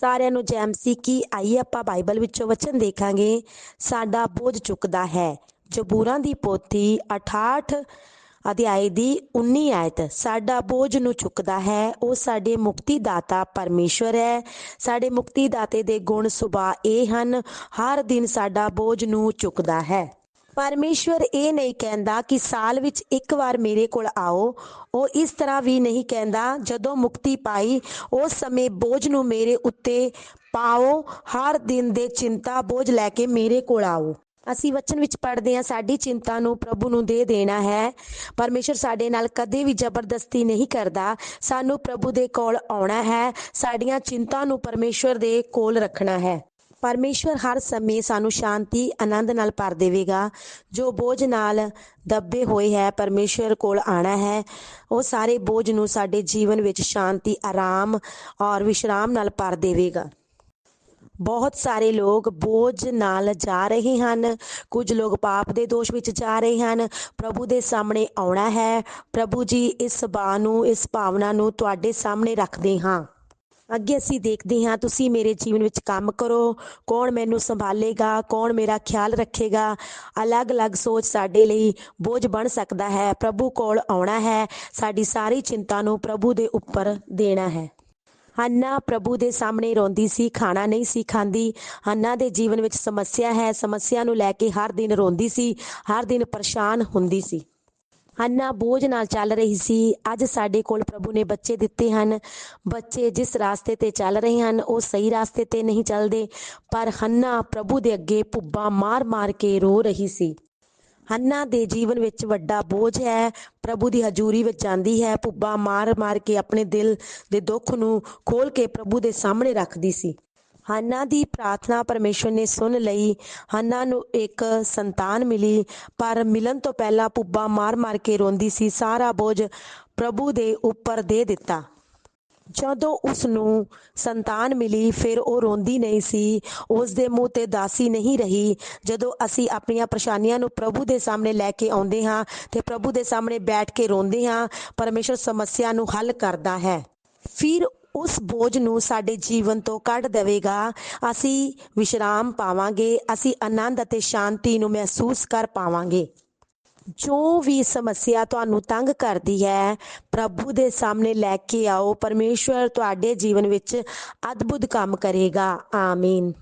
ਸਾਰਿਆਂ ਨੂੰ ਜੈਮਸੀ ਕੀ ਆਈਏ ਆਪਾਂ ਬਾਈਬਲ ਵਿੱਚੋਂ ਵਚਨ ਦੇਖਾਂਗੇ। ਸਾਡਾ ਬੋਝ ਚੁੱਕਦਾ ਹੈ। ਜਬੂਰਾਂ ਦੀ ਪੋਥੀ 68 ਅਧਿਆਇ ਦੀ 19 ਆਇਤ। ਸਾਡਾ ਬੋਝ ਨੂੰ ਚੁੱਕਦਾ ਹੈ। ਉਹ ਸਾਡੇ ਮੁਕਤੀ ਦਾਤਾ ਪਰਮੇਸ਼ਵਰ ਹੈ। ਸਾਡੇ ਮੁਕਤੀ ਦਾਤੇ ਦੇ ਗੁਣ ਸੁਭਾਅ ਇਹ ਹਨ। ਹਰ ਦਿਨ ਸਾਡਾ ਬੋਝ ਨੂੰ ਚੁੱਕਦਾ ਹੈ। ਪਰਮੇਸ਼ਵਰ ਇਹ ਨਹੀਂ ਕਹਿੰਦਾ ਕਿ ਸਾਲ ਵਿੱਚ ਇੱਕ ਵਾਰ ਮੇਰੇ ਕੋਲ ਆਓ। ਉਹ ਇਸ ਤਰ੍ਹਾਂ ਵੀ ਨਹੀਂ ਕਹਿੰਦਾ, ਜਦੋਂ ਮੁਕਤੀ ਪਾਈ, ਉਸ ਸਮੇਂ ਬੋਝ ਨੂੰ ਮੇਰੇ ਉੱਤੇ ਪਾਓ, ਹਰ ਦਿਨ ਦੇ ਚਿੰਤਾ ਬੋਝ ਲੈ ਕੇ ਮੇਰੇ ਕੋਲ ਆਓ। ਅਸੀਂ ਵਚਨ ਵਿੱਚ ਪੜ੍ਹਦੇ ਹਾਂ, ਸਾਡੀ ਚਿੰਤਾ ਨੂੰ ਪ੍ਰਭੂ ਨੂੰ ਦੇ ਦੇਣਾ ਹੈ। ਪਰਮੇਸ਼ਰ ਸਾਡੇ ਨਾਲ ਕਦੇ ਵੀ ਜ਼ਬਰਦਸਤੀ ਨਹੀਂ ਕਰਦਾ। ਸਾਨੂੰ ਪ੍ਰਭੂ ਦੇ ਕੋਲ ਆਉਣਾ ਹੈ। ਸਾਡੀਆਂ ਚਿੰਤਾ ਨੂੰ ਪਰਮੇਸ਼ਰ ਦੇ ਕੋਲ ਰੱਖਣਾ ਹੈ। ਪਰਮੇਸ਼ਵਰ ਹਰ ਸਮੇਂ ਸਾਨੂੰ ਸ਼ਾਂਤੀ, ਆਨੰਦ ਨਾਲ ਭਰ ਦੇਵੇਗਾ। ਜੋ ਬੋਝ ਨਾਲ ਦੱਬੇ ਹੋਏ ਹੈ, ਪਰਮੇਸ਼ਵਰ ਕੋਲ ਆਣਾ ਹੈ। ਉਹ ਸਾਰੇ ਬੋਝ ਨੂੰ ਸਾਡੇ ਜੀਵਨ ਵਿੱਚ ਸ਼ਾਂਤੀ, ਆਰਾਮ ਔਰ ਵਿਸ਼ਰਾਮ ਨਾਲ ਭਰ ਦੇਵੇਗਾ। ਬਹੁਤ ਸਾਰੇ ਲੋਕ ਬੋਝ ਨਾਲ ਜਾ ਰਹੇ ਹਨ। ਕੁਝ ਲੋਕ ਪਾਪ ਦੇ ਦੋਸ਼ ਵਿੱਚ ਜਾ ਰਹੇ ਹਨ। ਪ੍ਰਭੂ ਦੇ ਸਾਹਮਣੇ ਆਉਣਾ ਹੈ। ਪ੍ਰਭੂ ਜੀ ਇਸ ਸੁਭਾਅ ਨੂੰ, ਇਸ ਭਾਵਨਾ ਨੂੰ ਤੁਹਾਡੇ ਸਾਹਮਣੇ ਰੱਖਦੇ ਹਾਂ। ਅੱਗੇ ਅਸੀਂ ਦੇਖਦੇ ਹਾਂ, ਤੁਸੀਂ ਮੇਰੇ ਜੀਵਨ ਵਿੱਚ ਕੰਮ ਕਰੋ। ਕੌਣ ਮੈਨੂੰ ਸੰਭਾਲੇਗਾ? ਕੌਣ ਮੇਰਾ ਖਿਆਲ ਰੱਖੇਗਾ? ਅਲੱਗ-ਅਲੱਗ ਸੋਚ ਸਾਡੇ ਲਈ ਬੋਝ ਬਣ ਸਕਦਾ ਹੈ। ਪ੍ਰਭੂ ਕੋਲ ਆਉਣਾ ਹੈ। ਸਾਡੀ ਸਾਰੀ ਚਿੰਤਾ ਨੂੰ ਪ੍ਰਭੂ ਦੇ ਉੱਪਰ ਦੇਣਾ ਹੈ। ਹੰਨਾ ਪ੍ਰਭੂ ਦੇ ਸਾਹਮਣੇ ਰੋਂਦੀ ਸੀ, ਖਾਣਾ ਨਹੀਂ ਸੀ ਖਾਂਦੀ। ਹੰਨਾ ਦੇ ਜੀਵਨ ਵਿੱਚ ਸਮੱਸਿਆ ਹੈ। ਸਮੱਸਿਆ ਨੂੰ ਲੈ ਕੇ ਹਰ ਦਿਨ ਰੋਂਦੀ ਸੀ। ਹਰ ਦਿਨ ਪਰੇਸ਼ਾਨ ਹੁੰਦੀ ਸੀ। ਹੰਨਾ ਬੋਝ ਨਾਲ ਚੱਲ ਰਹੀ ਸੀ। ਅੱਜ ਸਾਡੇ ਕੋਲ ਪ੍ਰਭੂ ਨੇ ਬੱਚੇ ਦਿੱਤੇ ਹਨ। ਬੱਚੇ ਜਿਸ ਰਾਸਤੇ ਤੇ ਚੱਲ ਰਹੇ ਹਨ, ਉਹ ਸਹੀ ਰਾਸਤੇ ਤੇ ਨਹੀਂ ਚੱਲਦੇ। ਪਰ ਹੰਨਾ ਪ੍ਰਭੂ ਦੇ ਅੱਗੇ ਭੁੱਬਾ ਮਾਰ-ਮਾਰ ਕੇ ਰੋ ਰਹੀ ਸੀ। ਹੰਨਾ ਦੇ ਜੀਵਨ ਵਿੱਚ ਵੱਡਾ ਬੋਝ ਹੈ। ਪ੍ਰਭੂ ਦੀ ਹਜ਼ੂਰੀ ਵਿੱਚ ਜਾਂਦੀ ਹੈ। ਭੁੱਬਾ ਮਾਰ-ਮਾਰ ਕੇ ਆਪਣੇ ਦਿਲ ਦੇ ਦੁੱਖ ਨੂੰ ਖੋਲ ਕੇ ਪ੍ਰਭੂ ਦੇ ਸਾਹਮਣੇ ਰੱਖਦੀ ਸੀ। ਹੰਨਾ ਦੀ ਪ੍ਰਾਰਥਨਾ ਪਰਮੇਸ਼ਵਰ ਨੇ ਸੁਣ ਲਈ। ਹੰਨਾ ਨੂੰ ਇੱਕ ਸੰਤਾਨ ਮਿਲੀ, ਪਰ ਮਿਲਣ ਤੋਂ ਪਹਿਲਾਂ ਪੁੱਬਾਂ ਮਾਰ-ਮਾਰ ਕੇ ਰੋਂਦੀ ਸੀ, ਸਾਰਾ ਬੋਝ ਪ੍ਰਭੂ ਦੇ ਉੱਪਰ ਦੇ ਦਿੱਤਾ। ਜਦੋਂ ਉਸ ਨੂੰ ਸੰਤਾਨ ਮਿਲੀ, ਫਿਰ ਉਹ ਰੋਂਦੀ ਨਹੀਂ ਸੀ। ਉਸ ਦੇ ਮੂੰਹ ਤੇ ਦਾਸੀ ਨਹੀਂ ਰਹੀ। ਜਦੋਂ ਅਸੀਂ ਆਪਣੀਆਂ ਪਰੇਸ਼ਾਨੀਆਂ ਨੂੰ ਪ੍ਰਭੂ ਦੇ ਸਾਹਮਣੇ ਲੈ ਕੇ ਆਉਂਦੇ ਹਾਂ ਤੇ ਪ੍ਰਭੂ ਦੇ ਸਾਹਮਣੇ ਬੈਠ ਕੇ ਰੋਂਦੇ ਹਾਂ, ਪਰਮੇਸ਼ਰ ਸਮੱਸਿਆ ਨੂੰ ਹੱਲ ਕਰਦਾ ਹੈ। ਫਿਰ ਉਸ ਬੋਝ ਨੂੰ ਸਾਡੇ ਜੀਵਨ ਤੋਂ ਕੱਢ ਦੇਵੇਗਾ। ਅਸੀਂ ਵਿਸ਼ਰਾਮ ਪਾਵਾਂਗੇ, ਅਸੀਂ ਆਨੰਦ ਅਤੇ ਸ਼ਾਂਤੀ ਨੂੰ ਮਹਿਸੂਸ ਕਰ ਪਾਵਾਂਗੇ। ਜੋ ਵੀ ਸਮੱਸਿਆ ਤੁਹਾਨੂੰ ਤੰਗ ਕਰਦੀ ਹੈ, ਪ੍ਰਭੂ ਦੇ ਸਾਹਮਣੇ ਲੈ ਕੇ ਆਓ। ਪਰਮੇਸ਼ਵਰ ਤੁਹਾਡੇ ਜੀਵਨ ਵਿੱਚ ਅਦਭੁਤ ਕੰਮ ਕਰੇਗਾ। ਆਮੀਨ।